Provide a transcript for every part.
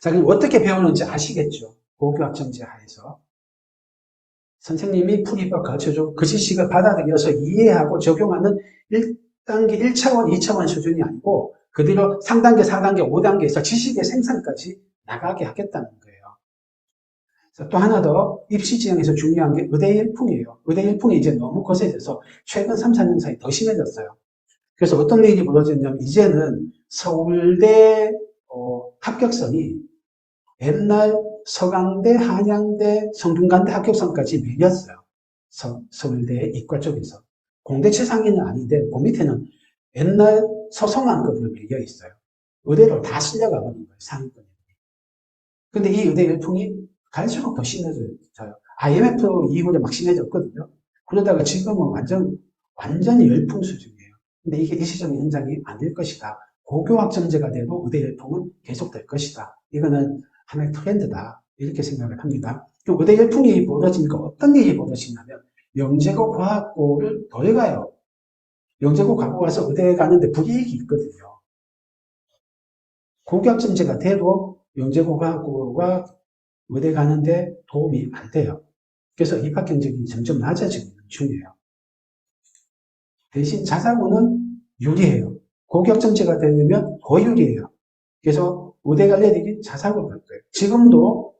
자, 그럼 어떻게 배우는지 아시겠죠? 고교학점제 하에서. 선생님이 풀이법 가르쳐주고 그 지식을 받아들여서 이해하고 적용하는 1단계, 1차원, 2차원 수준이 아니고 그대로 3단계, 4단계, 5단계에서 지식의 생산까지 나가게 하겠다는 거예요. 자, 또 하나 더 입시 지형에서 중요한 게 의대 일풍이에요. 의대 일풍이 이제 너무 거세져서 최근 3, 4년 사이 더 심해졌어요. 그래서 어떤 일이 벌어졌냐면 이제는 서울대 어, 합격선이 옛날 서강대, 한양대, 성균관대 합격선까지 밀렸어요. 서, 서울대 이과 쪽에서. 공대 최상위는 아닌데 그 밑에는 옛날 서성한급으로 밀려 있어요. 의대로 다 실려가 버린 거예요. 상위권에. 근데 이 의대 열풍이 갈수록 더 심해져요. IMF 이후에 막 심해졌거든요. 그러다가 지금은 완전, 완전히 열풍 수준이에요. 근데 이게 일시적인 현상이 아닐 것이다. 고교학점제가 돼도 의대 열풍은 계속될 것이다. 이거는 하나의 트렌드다. 이렇게 생각을 합니다. 또 의대 열풍이 벌어지니까 어떤 일이 벌어지냐면 영재고 과학고를 덜 가요. 영재고 과고 가서 의대에 가는데 불이익이 있거든요. 고교학점제가 돼도 영재고 과학고가 의대 가는데 도움이 안 돼요. 그래서 입학 경쟁이 점점 낮아지고 있는 중이에요. 대신 자사고는 유리해요. 고교학점제가 되면 더 유리해요. 그래서 의대 갈 거예요. 지금도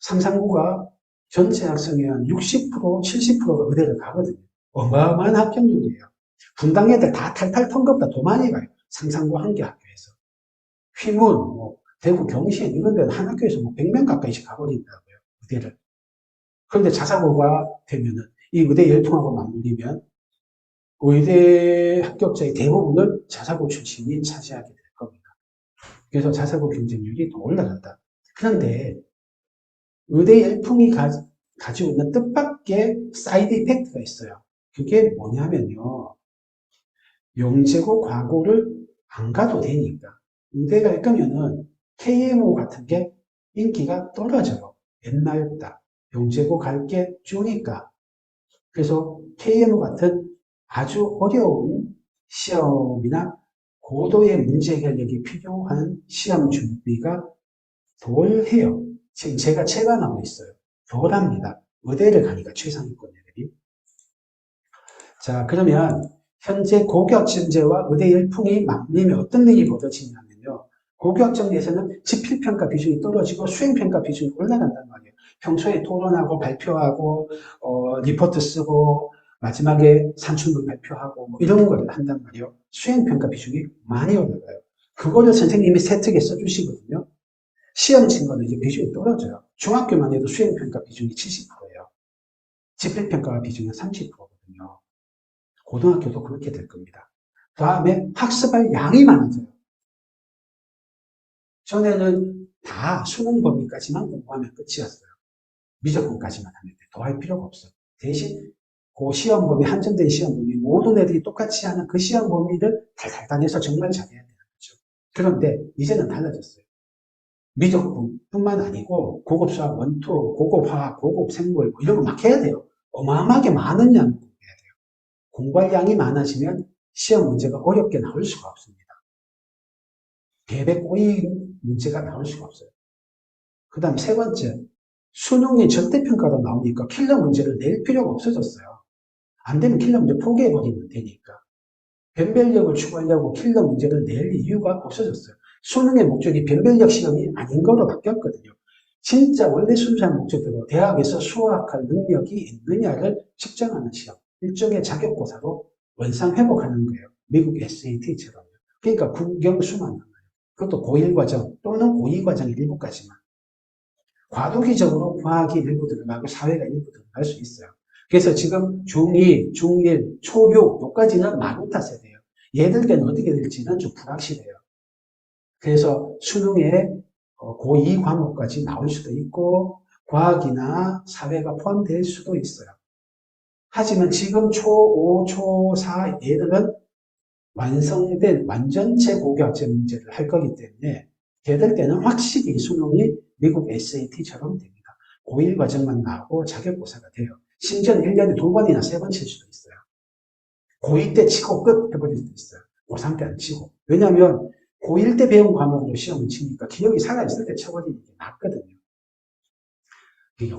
상상고가 전체 학생의 한 60%, 70%가 의대를 가거든요. 어마어마한 합격률이에요. 분당 애들 다 탈탈 턴겁다 더 많이 가요. 상상고 한개 학교에서. 휘문, 뭐, 대구 경신 이런 데는 한 학교에서 뭐 100명 가까이씩 가버린다고요. 의대를. 그런데 자사고가 되면은 이 의대 열풍하고 맞물리면 의대 합격자의 대부분을 자사고 출신이 차지하게 될 겁니다. 그래서 자사고 경쟁률이 더 올라간다. 그런데 의대 열풍이 가, 지고 있는 뜻밖의 사이드 이펙트가 있어요. 그게 뭐냐면요. 영재고 과고를 안 가도 되니까. 의대 갈 거면은 KMO 같은 게 인기가 떨어져요. 옛날보다. 영재고 갈게 주니까. 그래서 KMO 같은 아주 어려운 시험이나 고도의 문제 해결력이 필요한 시험 준비가 덜해요. 지금 제가 체감하고 있어요. 덜합니다. 의대를 가니까 최상위권 애들이. 자, 그러면 현재 고교학점제와 의대 열풍이 맞물리면 어떤 일이 벌어지냐면요. 고교학점제에서는 지필평가 비중이 떨어지고 수행평가 비중이 올라간단 말이에요. 평소에 토론하고 발표하고 어, 리포트 쓰고 마지막에 산출물 발표하고 뭐 이런 걸 한단 말이에요. 수행평가 비중이 많이 올라가요. 그거를 선생님이 세특에 써주시거든요. 시험 친 거는 이제 비중이 떨어져요. 중학교만 해도 수행평가 비중이 70%예요. 지필평가 비중이 30%거든요. 고등학교도 그렇게 될 겁니다. 다음에 학습할 양이 많아져요. 전에는 다 수능 범위까지만 공부하면 끝이었어요. 미적분까지만 하면 돼. 더 할 필요가 없어요. 대신 그 시험 범위, 한정된 시험 범위, 모든 애들이 똑같이 하는 그 시험 범위를 달달달해서 정말 잘해야 되는 거죠. 그런데 이제는 달라졌어요. 미적분뿐만 아니고 고급 수학 원투, 고급 화학, 고급 생물 뭐 이런 거 막 해야 돼요. 어마어마하게 많은 양을 공부해야 돼요. 공부할 양이 많아지면 시험 문제가 어렵게 나올 수가 없습니다. 배배 꼬인 문제가 나올 수가 없어요. 그 다음 세 번째, 수능이 절대평가로 나오니까 킬러 문제를 낼 필요가 없어졌어요. 안 되면 킬러 문제 포기해버리면 되니까. 변별력을 추구하려고 킬러 문제를 낼 이유가 없어졌어요. 수능의 목적이 변별력 시험이 아닌 거로 바뀌었거든요. 진짜 원래 순수한 목적으로 대학에서 수학할 능력이 있느냐를 측정하는 시험. 일종의 자격고사로 원상 회복하는 거예요. 미국 SAT처럼요. 그러니까 국영수만 나와요. 그것도 고1 과정 또는 고2 과정 일부까지만. 과도기적으로 과학이 일부 들어가고 사회가 일부 들어갈 수 있어요. 그래서 지금 중2, 중1, 초6, 요까지는 마루타 세대예요. 얘들 때는 어떻게 될지는 좀 불확실해요. 그래서 수능에 어, 고2 과목까지 나올 수도 있고 과학이나 사회가 포함될 수도 있어요. 하지만 지금 초5, 초4 얘들은 완성된 완전체 고교학제 문제를 할 거기 때문에 걔들 때는 확실히 수능이 미국 SAT처럼 됩니다. 고1 과정만 나오고 자격고사가 돼요. 심지어는 1년에 두 번이나 세 번 칠 수도 있어요. 고2 때 치고 끝 해버릴 수도 있어요. 고3 때 안 치고. 왜냐하면 고1 때 배운 과목으로 시험을 치니까 기억이 살아있을 때 쳐버리는 게 낫거든요.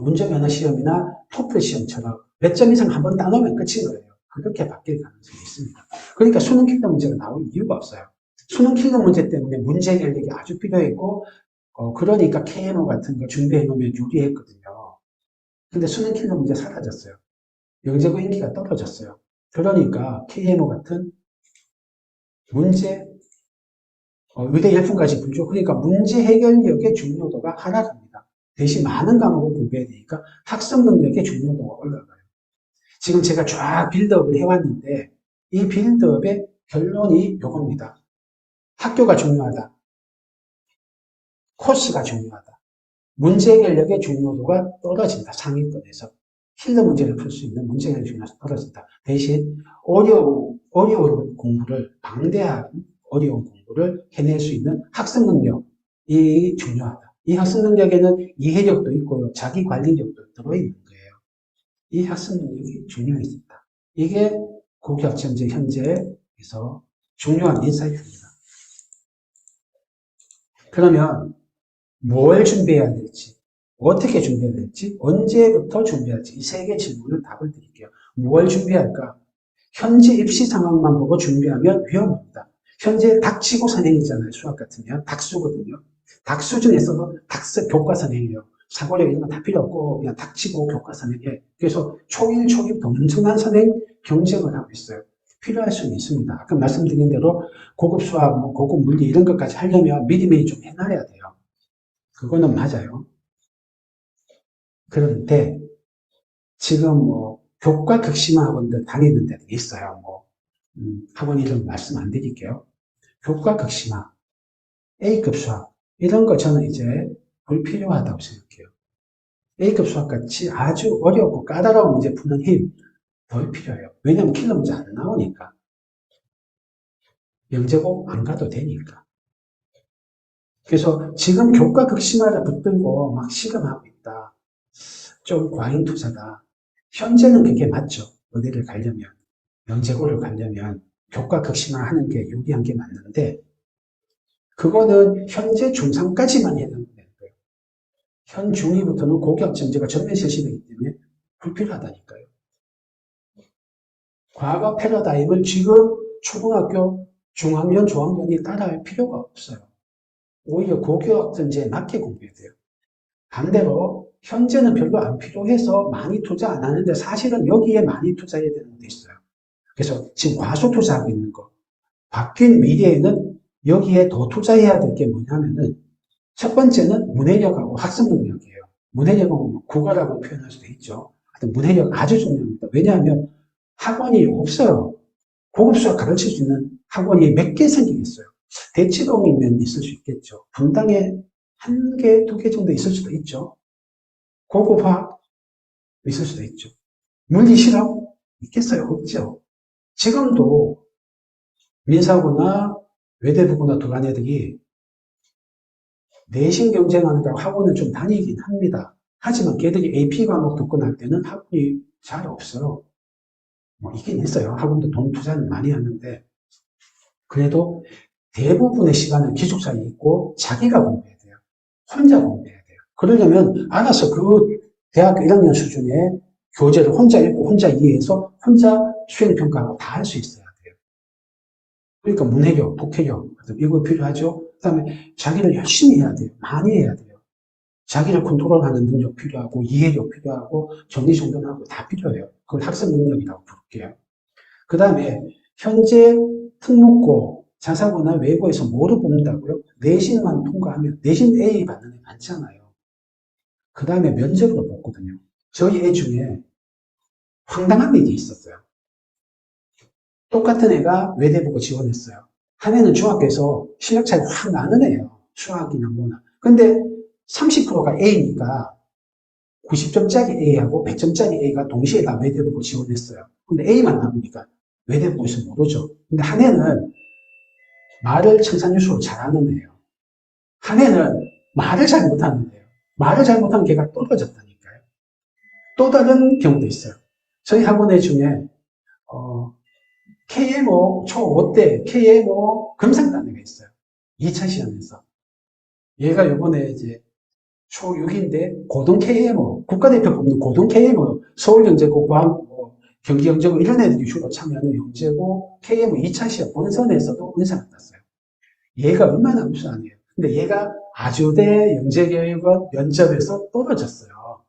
운전면허 시험이나 토플 시험처럼 몇 점 이상 한 번 따놓으면 끝인 거예요. 그렇게 바뀔 가능성이 있습니다. 그러니까 수능 킬러 문제가 나올 이유가 없어요. 수능 킬러 문제 때문에 문제 해결력이 아주 필요했고, 어, 그러니까 KMO 같은 거 준비해 놓으면 유리했거든요. 근데 수능 킬러 문제 사라졌어요. 영재고 인기가 떨어졌어요. 그러니까 KMO 같은 문제, 어, 의대 열풍까지 불죠. 그러니까 문제 해결력의 중요도가 하락합니다. 대신 많은 과목을 공부해야 되니까 학습 능력의 중요도가 올라가요. 지금 제가 쫙 빌드업을 해왔는데 이 빌드업의 결론이 이겁니다. 학교가 중요하다. 코스가 중요하다. 문제 해결력의 중요도가 떨어진다. 상위권에서. 킬러 문제를 풀 수 있는 문제 해결 중요도가 떨어진다. 대신 어려운, 어려운 공부를, 방대한 어려운 공부를 해낼 수 있는 학습 능력이 중요하다. 이 학습 능력에는 이해력도 있고요. 자기 관리력도 들어있는 거예요. 이 학습 능력이 중요해진다. 이게 고교학점제 현재에서 중요한 인사이트입니다. 그러면 뭘 준비해야 될지, 어떻게 준비해야 될지, 언제부터 준비할지 이 세 개 질문을 답을 드릴게요. 뭘 준비할까? 현재 입시 상황만 보고 준비하면 위험합니다. 현재 닥치고 선행이잖아요. 수학 같으면 닥수거든요. 닥수 중에서도 닥스 교과 선행이에요. 사고력 이런 거 다 필요 없고 그냥 닥치고 교과 선행해. 그래서 초일 초기부터 엄청난 선행 경쟁을 하고 있어요. 필요할 수는 있습니다. 아까 말씀드린 대로 고급 수학, 뭐 고급 물리 이런 것까지 하려면 미리미리 좀 해놔야 돼요. 그거는 맞아요. 그런데 지금 뭐 교과 극심화 학원들 다니는 데도 있어요. 뭐 음, 학원 이름 말씀 안 드릴게요. 교과 극심화, A급 수학 이런 거 저는 이제 불필요하다고 생각해요. A급 수학 같이 아주 어렵고 까다로운 문제 푸는 힘 덜 필요해요. 왜냐면 킬러 문제 안 나오니까. 영재고 안 가도 되니까. 그래서 지금 교과 극심화를 붙들고 막 시험하고 있다. 좀 과잉 투자다. 현재는 그게 맞죠. 어디를 가려면. 영재고를 가려면 교과 극심화 하는 게 유리한 게 맞는데, 그거는 현재 중3까지만 해당되는 거예요. 현 중2부터는 고교학점제가 전면 실시되기 때문에 불필요하다니까요. 과거 패러다임을 지금 초등학교, 중학년, 중학년이 따라할 필요가 없어요. 오히려 고교학점제에 맞게 공부해야 돼요. 반대로 현재는 별로 안 필요해서 많이 투자 안 하는데 사실은 여기에 많이 투자해야 되는 것도 있어요. 그래서 지금 과소 투자하고 있는 거. 바뀐 미래에는 여기에 더 투자해야 될 게 뭐냐면은 첫 번째는 문해력하고 학습 능력이에요. 문해력은 뭐 국어라고 표현할 수도 있죠. 하여튼 문해력 아주 중요합니다. 왜냐하면 학원이 없어요. 고급 수학 가르칠 수 있는 학원이 몇 개 생기겠어요. 대치동이면 있을 수 있겠죠. 분당에 한 개, 두 개 정도 있을 수도 있죠. 고급화 있을 수도 있죠. 물리 실험 있겠어요? 없죠. 지금도 민사고나 외대부고나 들어간 애들이 내신 경쟁하는다고 학원을 좀 다니긴 합니다. 하지만 걔들이 AP 과목 듣고 날 때는 학원이 잘 없어요. 뭐 있긴 있어요. 학원도 돈 투자는 많이 하는데 그래도 대부분의 시간을 기숙사에 있고 자기가 공부해야 돼요. 혼자 공부해야 돼요. 그러려면 알아서 그 대학교 1학년 수준의 교재를 혼자 읽고 혼자 이해해서 혼자 수행평가하고 다 할 수 있어야 돼요. 그러니까 문해력, 독해력 이거 필요하죠. 그 다음에 자기를 열심히 해야 돼요. 많이 해야 돼요. 자기를 컨트롤하는 능력 필요하고 이해력 필요하고 정리정돈하고 다 필요해요. 그걸 학습 능력이라고 부를게요. 그 다음에 현재 특목고, 자사고나 외고에서 뭐를 뽑는다고요? 내신만 통과하면 내신 A 받는 애 많잖아요. 그 다음에 면접으로 뽑거든요. 저희 애 중에 황당한 일이 있었어요. 똑같은 애가 외대 보고 지원했어요. 한 애는 중학교에서 실력 차이가 확 나는 애예요. 수학이나 뭐나. 근데 30%가 A니까 90점짜리 A하고 100점짜리 A가 동시에 다 외대 보고 지원했어요. 근데 A만 나오니까 외대 보고에서 모르죠. 근데 한 애는 말을 청산유수로 잘하는 애예요. 한 애는 말을 잘 못하는 애예요. 말을 잘 못하는 걔가 떨어졌다니까요. 또 다른 경우도 있어요. 저희 학원의 중에 어, KMO 초5 때 KMO 금상단회가 있어요. 2차 시험에서. 얘가 요번에 이제 초6인데 고등 KMO, 국가대표 뽑는 고등 KMO, 서울경제고, 과학, 뭐, 경기경제고 이런 애들이 주로 참여하는 영재고 KMO 2차 시험 본선에서도 은상을 땄어요. 얘가 얼마나 우수하네요. 근데 얘가 아주대 영재교육원 면접에서 떨어졌어요.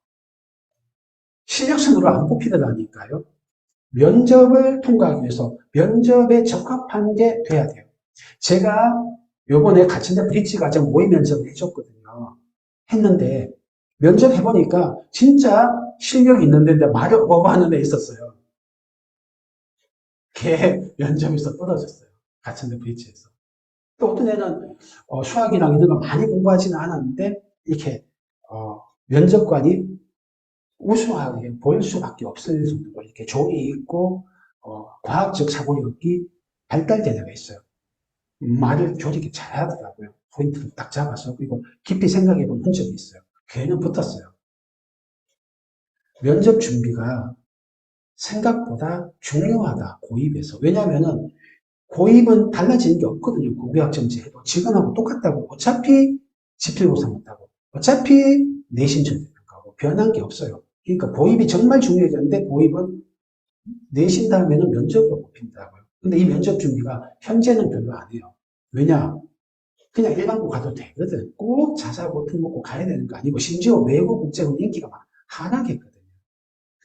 실력순으로 안 뽑히더라니까요. 면접을 통과하기 위해서 면접에 적합한 게 돼야 돼요. 제가 요번에 같은데 브릿지 과정 모의 면접을 해줬거든요. 했는데 면접 해보니까 진짜 실력이 있는데 말을 어버하는 애 있었어요. 걔 면접에서 떨어졌어요. 같은 데 브릿지에서. 또 어떤 애는 어, 수학이랑 이런 거 많이 공부하지는 않았는데 이렇게 어, 면접관이 우수하게 보일 수밖에 없을 정도로 이렇게 조이 있고 어, 과학적 사고력이 발달된 애가 있어요. 말을 조리게 잘 하더라고요. 포인트를 딱 잡아서 그리고 깊이 생각해 본 흔적이 있어요. 걔는 붙었어요. 면접 준비가 생각보다 중요하다. 고입에서. 왜냐하면은 고입은 달라지는 게 없거든요. 고교학점제 해도 지금하고 똑같다고. 어차피 지필고사 못하고 어차피 내신 전형가고 변한 게 없어요. 그러니까 고입이 정말 중요해졌는데 고입은 내신 다음에는 면접으로 뽑힌다고요. 근데 이 면접 준비가 현재는 별로 안 해요. 왜냐? 그냥 일반고 가도 되거든. 꼭 자사고 특목고 가야 되는 거 아니고 심지어 외국 국제고 인기가 막 하락했거든요.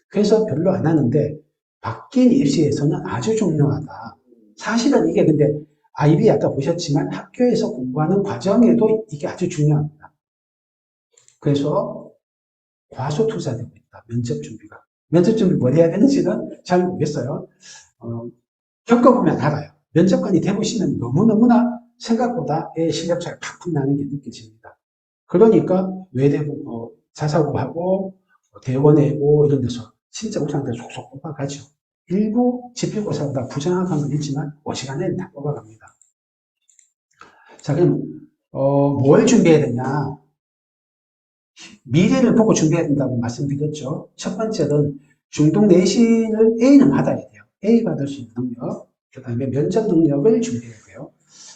그래서 별로 안 하는데 바뀐 입시에서는 아주 중요하다. 사실은 이게 근데 아이비 아까 보셨지만 학교에서 공부하는 과정에도 이게 아주 중요합니다. 그래서 과소 투자되고 있다. 면접 준비가. 면접 준비 뭘 해야 되는지는 잘 모르겠어요. 어, 겪어보면 알아요. 면접관이 돼보시면 너무너무나 생각보다 애 실력 차이가 팍팍 나는 게 느껴집니다. 그러니까 외대고, 어, 자사고하고 어, 대원외고 이런 데서 진짜 우상들 속속 뽑아가죠. 일부 지필고사보다 부정확한 건 있지만 5시간에는 다 뽑아갑니다. 자 그럼 어, 뭘 준비해야 되냐? 미래를 보고 준비해야 된다고 말씀드렸죠. 첫 번째는 중등 내신을 A는 받아야 돼요. A 받을 수 있는 능력, 그 다음에 면접 능력을 준비해야 돼요.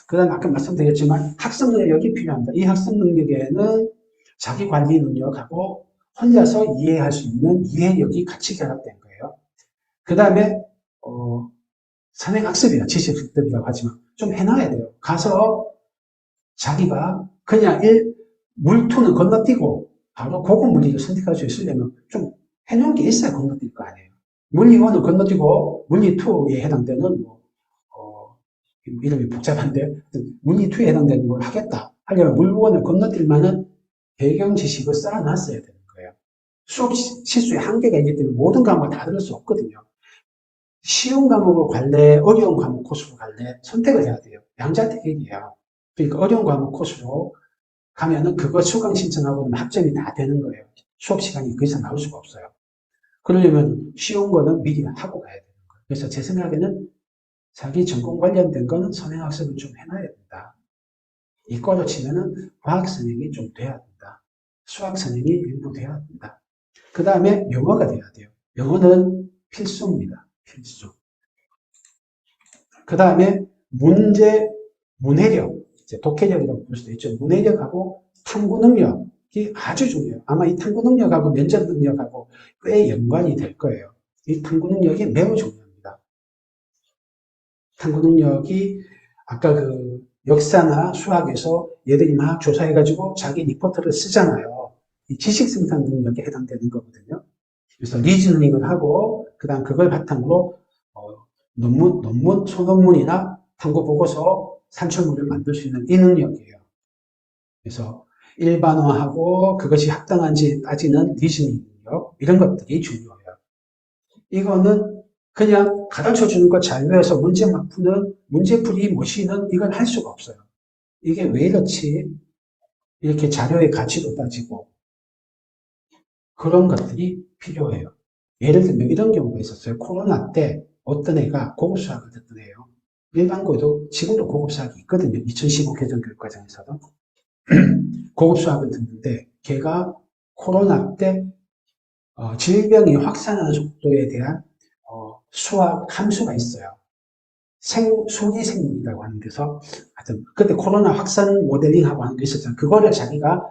그 다음에 아까 말씀드렸지만 학습 능력이 필요합니다. 이 학습 능력에는 자기 관리 능력하고 혼자서 이해할 수 있는 이해력이 같이 결합된 거예요. 그 다음에 어, 선행학습이나 지식습득이라고 하지만 좀 해놔야 돼요. 가서 자기가 그냥 일, 물투는 건너뛰고 바로 고급 물리를 선택할 수 있으려면 좀 해놓은 게 있어야 건너뛸 거 아니에요. 물리1을 건너뛰고 물리 2에 해당되는 뭐, 어, 이름이 복잡한데 물리 2에 해당되는 걸 하겠다 하려면 물리 1을 건너뛸 만한 배경 지식을 쌓아놨어야 거예요. 수업 시- 실수에 한계가 있기 때문에 모든 과목을 다 들을 수 없거든요. 쉬운 과목을 갈래, 어려운 과목 코스로 갈래 선택을 해야 돼요. 양자택일이에요. 그러니까 어려운 과목 코스로 가면은 그거 수강 신청하고는 학점이 다 되는 거예요. 수업 시간이 그 이상 나올 수가 없어요. 그러려면 쉬운 거는 미리 하고 가야 되는 거예요. 그래서 제 생각에는 자기 전공 관련된 거는 선행학습을 좀 해놔야 된다. 이과로 치면은 과학 선행이 좀 돼야 된다. 수학 선행이 일부 돼야 된다. 그 다음에 영어가 돼야 돼요. 영어는 필수입니다. 필수. 그 다음에 문제, 문해력, 이제 독해력이라고 볼 수도 있죠. 문해력하고 탐구 능력이 아주 중요해요. 아마 이 탐구 능력하고 면접 능력하고 꽤 연관이 될 거예요. 이 탐구 능력이 매우 중요합니다. 탐구 능력이 아까 그 역사나 수학에서 얘들이 막 조사해가지고 자기 리포트를 쓰잖아요. 이 지식 생산 능력에 해당되는 거거든요. 그래서 리즈닝을 하고 그다음 그걸 바탕으로 어, 논문, 논문, 소논문이나 탐구 보고서 산출물을 만들 수 있는 이 능력이에요. 그래서 일반화하고 그것이 합당한지 따지는 리즈닝 능력 이런 것들이 중요해요. 이거는 그냥 가르쳐 주는 거잘 외워서 문제 막 푸는 문제풀이 모시는 이건 할 수가 없어요. 이게 왜 이렇지? 이렇게 자료의 가치도 따지고 그런 것들이 필요해요. 예를 들면 이런 경우가 있었어요. 코로나 때 어떤 애가 고급 수학을 듣던 애예요. 일반고도 지금도 고급 수학이 있거든요. 2015 개정 교육과정에서도 고급 수학을 듣는데 걔가 코로나 때 어, 질병이 확산하는 속도에 대한 어, 수학 함수가 있어요. 생, 수리 생물이라고 하는 데서, 하여튼, 그때 코로나 확산 모델링하고 하는 게 있었잖아요. 그거를 자기가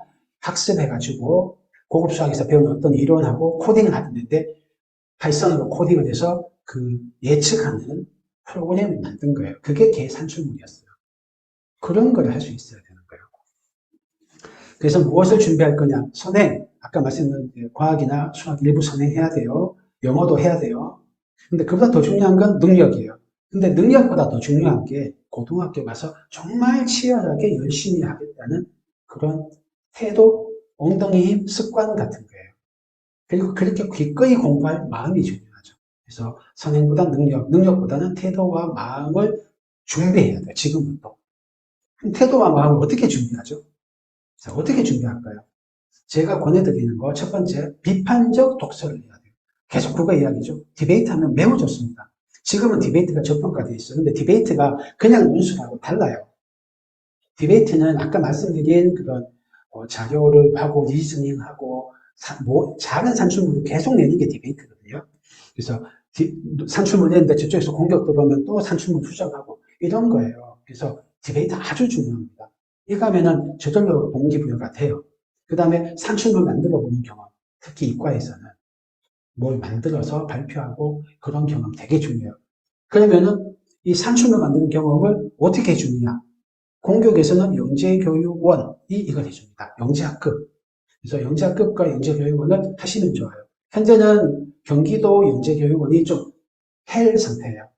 학습해가지고, 고급 수학에서 배운 어떤 이론하고 코딩을 하는데, 파이썬으로 코딩을 해서 그 예측하는 프로그램을 만든 거예요. 그게 계산출문이었어요. 그런 걸 할 수 있어야 되는 거예요. 그래서 무엇을 준비할 거냐? 선행. 아까 말씀드린 대로 과학이나 수학 일부 선행해야 돼요. 영어도 해야 돼요. 근데 그보다 더 중요한 건 능력이에요. 근데 능력보다 더 중요한 게 고등학교 가서 정말 치열하게 열심히 하겠다는 그런 태도, 엉덩이 힘, 습관 같은 거예요. 그리고 그렇게 기꺼이 공부할 마음이 중요하죠. 그래서 선행보다 능력, 능력보다는 태도와 마음을 준비해야 돼요. 지금부터. 태도와 마음을 어떻게 준비하죠? 자, 어떻게 준비할까요? 제가 권해드리는 거 첫 번째, 비판적 독서를 해야 돼요. 계속 그거 이야기죠. 디베이트 하면 매우 좋습니다. 지금은 디베이트가 저평가되어 있어요. 근데 디베이트가 그냥 논술하고 달라요. 디베이트는 아까 말씀드린 그런 어, 자료를 하고 리즈닝하고 사- 뭐, 작은 산출물을 계속 내는 게 디베이트거든요. 그래서 디- 산출물 내는데 저쪽에서 공격 들어오면 또 산출물 수정하고 이런 거예요. 그래서 디베이트 아주 중요합니다. 이거 하면은 저절로 동기부여가 돼요. 그 다음에 산출물 만들어 보는 경험. 특히 이과에서는 뭘 만들어서 발표하고 그런 경험 되게 중요해요. 그러면은 이 산출물 만드는 경험을 어떻게 해주느냐? 공교육에서는 영재교육원이 이걸 해줍니다. 영재학급. 그래서 영재학급과 영재교육원을 하시면 좋아요. 현재는 경기도 영재교육원이 좀 헬 상태예요.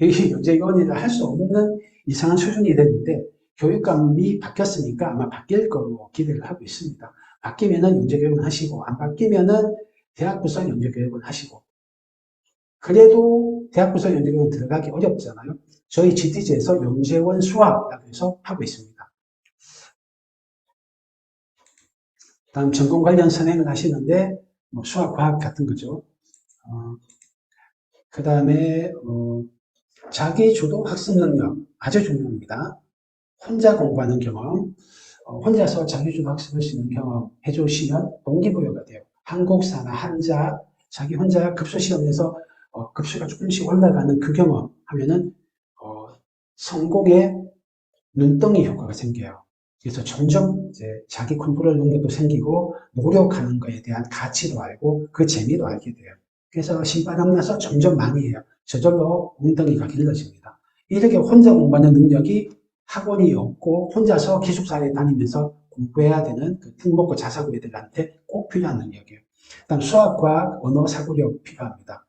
이 영재교육원이라 할 수 없는 이상한 수준이 됐는데 교육감이 바뀌었으니까 아마 바뀔 거로 기대를 하고 있습니다. 바뀌면은 영재교육원 하시고 안 바뀌면은 대학부서 영재교육원 하시고 그래도 대학부서 영재교육원 들어가기 어렵잖아요. 저희 GTG에서 영재원 수학이라고 해서 하고 있습니다. 다음 전공 관련 선행을 하시는데 뭐 수학, 과학 같은 거죠. 그 다음에 어, 자기 주도 학습 능력 아주 중요합니다. 혼자 공부하는 경험, 어, 혼자서 자기 주도 학습할 수 있는 경험 해주시면 동기부여가 돼요. 한국사나 한자, 자기 혼자 급수 시험에서 어, 급수가 조금씩 올라가는 그 경험 하면은 어, 성공의 눈덩이 효과가 생겨요. 그래서 점점 이제 자기 컨트롤 능력도 생기고 노력하는 것에 대한 가치도 알고 그 재미도 알게 돼요. 그래서 신바람 나서 점점 많이 해요. 저절로 엉덩이가 길러집니다. 이렇게 혼자 공부하는 능력이 학원이 없고 혼자서 기숙사에 다니면서 공부해야 되는 그 특목고 자사고 애들한테 꼭 필요한 능력이에요. 그다음 수학, 과학, 언어, 사고력 필요합니다.